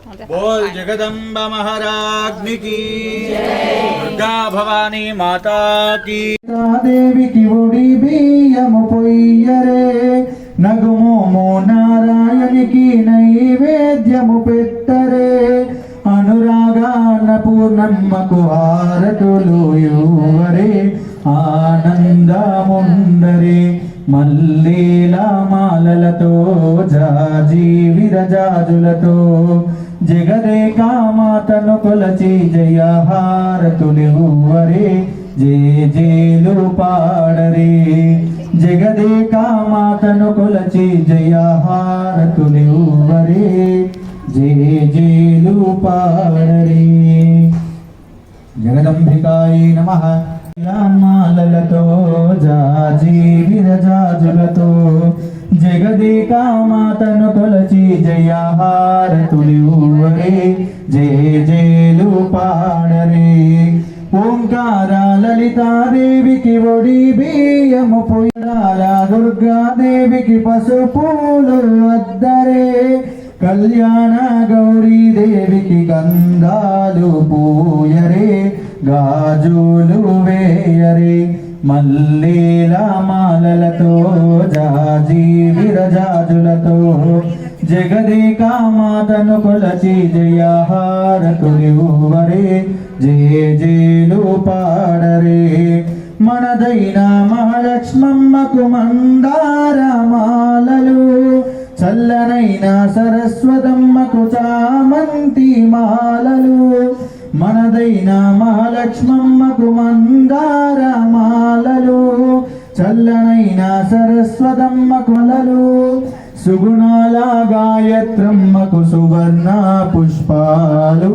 సందర్శయామి నమస్కరోమి బోల్ జగదంబ మహారాజ్నికి దుర్గా భవానీ మాతా కీ దేవికి ఒడి బియ్యము పొయ్యరే నగుమోము నారాయణికి నైవేద్యము పెట్టరే అనురాగాన పూర్ణమ్మకు హారతులు యువరే ఆనందముందరే. మల్లీల మాలలతో జాజీ విరజాజులతో జగదేకామాతను కొలచి జయహారతులివ్వరే జే జేలు పాడరే జగదేకామాతను కొలచి జయహారతులివ్వరే జే జేలు పాడరే జగదంబికాయ నమ. మాలలతో జగదేకామాతను కొలచి జయహారతులివ్వరే జయ జేలు పాడరే. ఓంకార లలితాదేవికి ఒడి బియ్యము పొయ్యాల దుర్గాదేవికి పసుపూలు అద్దరే. కళ్యాణ గౌరీ దేవికి గంధాలు పూయరే. గాజులు వేయరే. మల్లీల మాలలతో జాజీ విరజాజులతో జగదేకామాతను కొలచి జయహారతులివ్వరే జయ జేలు పాడరే. మనదైన మహాలక్ష్మమ్మకు మందారమాలలు చల్లనైన సరస్వతమ్మకు చామంతి మాలలు. మనదైన మహాలక్ష్మమ్మకు మందారమాలలు చల్లనైన సరస్వతమ్మకు మలలు సుగుణాల గాయత్రమ్మకు సువర్ణ పుష్పాలు